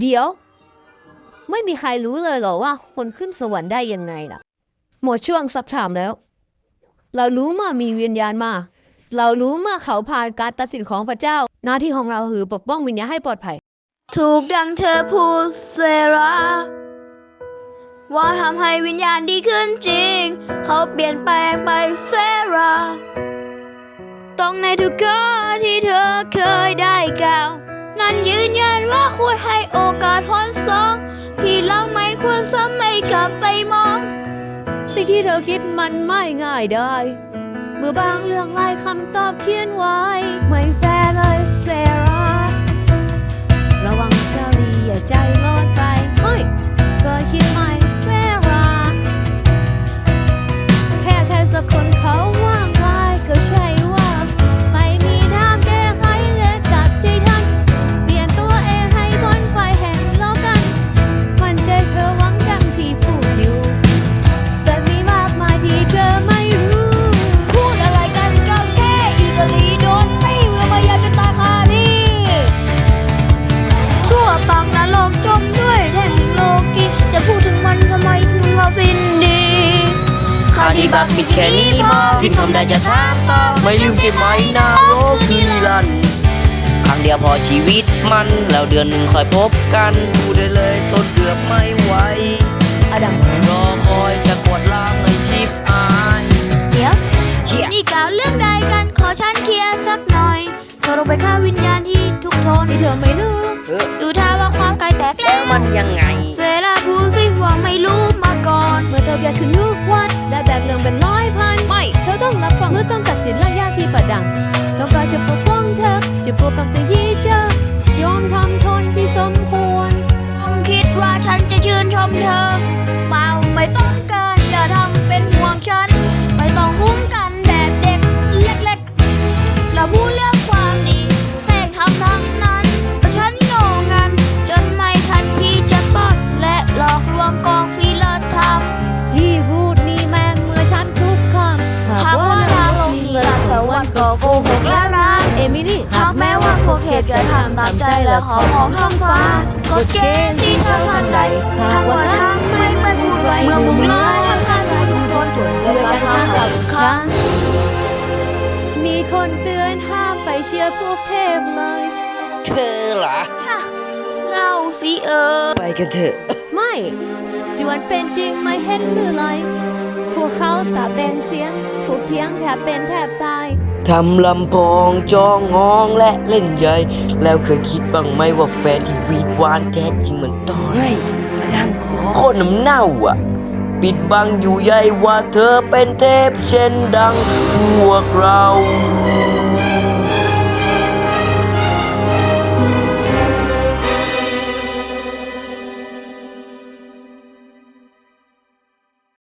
เดี๋ยว ไม่มีใครรู้เลยเหรอว่า คนขึ้นสวรรค์ได้ยังไงล่ะ หมดช่วงสักถามแล้ว เรารู้มามีวิญญาณมา เรารู้มาเขาผ่านการตัดสินของพระเจ้า หน้าที่ของเราคือปกป้องวิญญาณให้ปลอดภัย ถูกดังเธอพูดเซราว่าทำให้วิญญาณดีขึ้นจริง เขาเปลี่ยนแปลงไปเซราต้องในทุกข้อที่เธอเคยได้กล่าว นั้นยืนยันว่าควรให้โอกาสทอนสองที่หลังไม่ควรซ้ำไม่กลับไปมอง สิ่งที่เธอคิดมันไม่ง่ายได้ เมื่อบางเรื่องไร้คำตอบเขียนไว้ ไม่แฟ ที่บักผิดแค่นี้พอสิ่งทำได้จะถามต่อไม่ลืมใช่ไหมนะโลกคือนิรันดร์ครั้งเดียวพอชีวิตมันแล้วเดือนหนึ่งคอยพบกันดูได้เลยทนเดือบไม่ไหวอดัมรอคอยจะกวดล้างในชิบอายเดี๋ยวเชี่ยนี่กล่าวเรื่องใดกันขอฉันเคลียร์สักหน่อยเธอลงไปฆ่าวิญญาณที่ทุกโทนที่เธอไม่รู้เออดูท่าว่าความไกลแตกแล้วมันยังไง เมื่อเธออยากขึ้นทุกวันได้แบกเรื่องเป็นร้อยพันไม่เธอต้องรับฟังเมื่อต้องตัดสินและยากที่ประดังต้องการจะปกป้องเธอ จะปกกับสิ่งที่เจอยอมทำทนที่สมควรต้องคิดว่าฉันจะชื่นชมเธอเปล่าไม่ต้องการอย่าทำเป็นห่วงฉันไม่ต้องคุ้มกันแบบเด็กเล็กๆเราพูดเรื่องความดีแป้งทำทั้งนั้นแต่ฉันโง่งันจนไม่ทันที่จะต้อนและหลอกลวงกองฟีลธรรม ที่พูดนี่แม่งเมื่อฉันทุกคำหากว่าทางลงนี้ลาสวรรค์ก็โกหกแล้วนะเอมิลี่หากแม้ว่าพวกเทพจะทำตามใจและขอของท้องฟ้ากฎเกณฑ์ที่เธอทันใดหากว่าทางไม่เหมือนพูดไว้เมื่อบุกล้อยทำการทุกคนด้วยการทำกับครั้ง มีคนเตือนห้ามไปเชื่อพวกเทพเลย เธอเหรอเราสิเออไปกันเถอะ ไม่ ที่มันเป็นจริงไม่เห็นหรือไรพวกเขาตาแดงเสียง ถูกเทียงแทบเป็นแทบตายทำลำพองจองงองและเล่นใหญ่ แล้วเคยคิดบ้างไหมว่าแฟนที่วีดหวานแท้จริงมันต้องให้มาดามขอโคตรน้ำเน่าอะ ปิดบังอยู่ใยว่าเธอเป็นเทพเช่นดังพวกเรา